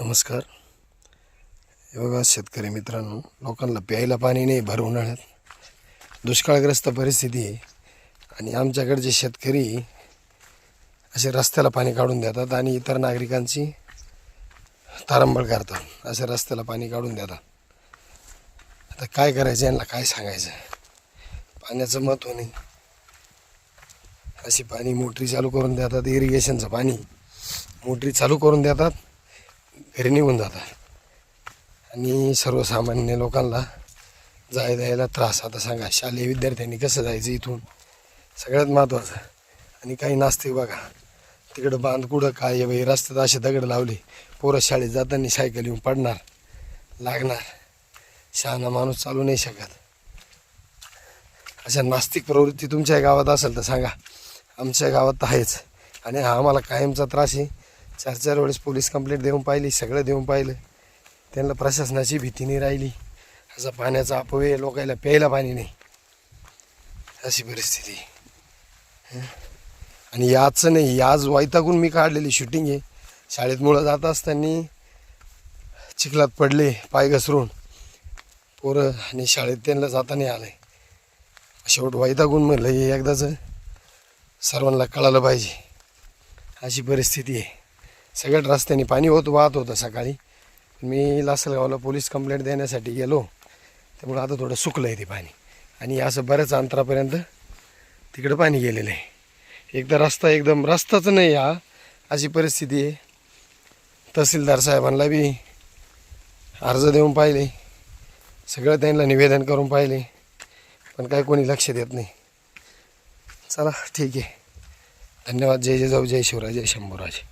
नमस्कार. हे बघा शेतकरी मित्रांनो लोकांना प्यायला पाणी नाही भर उन्हाळ्यात. दुष्काळग्रस्त परिस्थिती आहे. आणि आमच्याकडचे शेतकरी असे रस्त्याला पाणी काढून देतात आणि इतर नागरिकांची तारंबळ करतात. असे रस्त्याला पाणी काढून देतात. आता काय करायचं यांना काय सांगायचं? पाण्याचं महत्त्व नाही. अशी पाणी मोटरी चालू करून देतात इरिगेशनचं पाणी मोटरी चालू करून देतात. घरी निघून जातात. आणि सर्वसामान्य लोकांना जाय द्यायला त्रास. आता सांगा शालेय विद्यार्थ्यांनी कसं जायचं इथून? सगळ्यात महत्त्वाचं आणि काही नास्तिक बघा तिकडं बांध कुठं काय बाई? रस्त्यात असे दगड लावले पोरं शाळेत जाताना सायकल येऊन पडणार लागणार. शहाणा माणूस चालू नाही शकत. अशा नास्तिक प्रवृत्ती तुमच्या गावात असेल तर सांगा आमच्या गावात तर आहेच. आणि हा आम्हाला कायमचा त्रास आहे. चार चार वेळेस पोलीस कंप्लेंट देऊन पाहिली सगळं देऊन पाहिलं. त्यांना प्रशासनाची भीती नाही राहिली. असा पाण्याचा अपव्यय लोकायला प्यायला पाणी नाही. अशी परिस्थिती हं. आणि याचं नाही आज वैतागून मी काढलेली शूटिंग आहे. शाळेत मुळं जात असताना चिखलात पडले पाय घसरून. पोरं आणि शाळेत त्यांना जाता नाही आलंय शेवट वैतागून म्हणलं हे एकदाच सर्वांना कळालं पाहिजे. अशी परिस्थिती आहे. सगळ्यात रस्त्याने पाणी होत वाहत होतं सकाळी. मी लासलगावला पोलीस कंप्लेंट देण्यासाठी गेलो. त्यामुळे आता थोडं सुकलं आहे ते पाणी. आणि असं बऱ्याच अंतरापर्यंत तिकडं पाणी गेलेलं आहे. एकदा रस्ता एकदम रस्ताच नाही हा अशी परिस्थिती आहे. तहसीलदार साहेबांना बी अर्ज देऊन पाहिले. सगळं त्यांना निवेदन करून पाहिले. पण काय कोणी लक्ष देत नाही. चला ठीक आहे. धन्यवाद. जय जय जाऊ जय शिवराज जय शंभूराज.